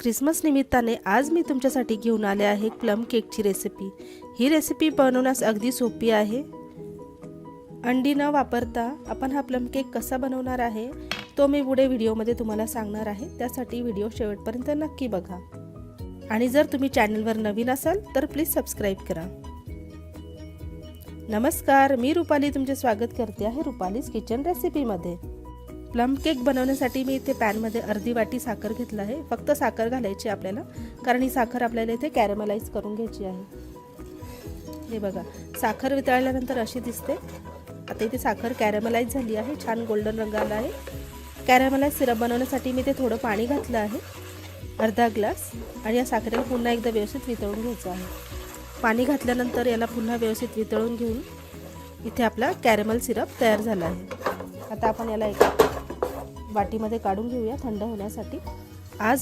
Christmas निमित्ताने आज मी तुमच्यासाठी घेऊन आले आहे प्लम केकची रेसिपी ही रेसिपी बनवण्यास अगदी सोपी आहे. अंडी न वापरता आपण हा प्लम केक कसा बनवणार आहे तो मी पुढे व्हिडिओमध्ये तुम्हाला सांगणार आहे. त्यासाठी व्हिडिओ शेवटपर्यंत नक्की बघा. आणि जर तुम्ही चॅनलवर नवीन असाल तर प्लीज सबस्क्राईब करा. नमस्कार मी रुपाली. तुमचे स्वागत करते आहे रुपालीज किचन रेसिपीमध्ये प्लम केक बनवण्यासाठी मी इथे पॅनमध्ये अर्धी वाटी साखर घेतला आहे. फक्त साखर घालायची आपल्याला कारण ही साखर आपल्याला इथे कॅरेमलाइज करून घ्यायची आहे. हे बघा साखर वितळल्यानंतर अशी दिसते. आता इथे साखर कॅरेमलाइज झाली आहे छान गोल्डन रंग आला आहे. कॅरेमलाइज सिरप बनवण्यासाठी मी ते थोडं पाणी घातलं आहे अर्धा ग्लास आणि या साखरेला पुन्हा एकदा व्यवस्थित वितळून घ्यायचं आहे. पाणी घातल्यानंतर याला पुन्हा व्यवस्थित वितळून घेऊन इथे आपला कॅरेमल सिरप तयार झाला आहे. आता आपण याला एका वाटीमध्ये काढून घेऊया थंड होण्यासाठी. आज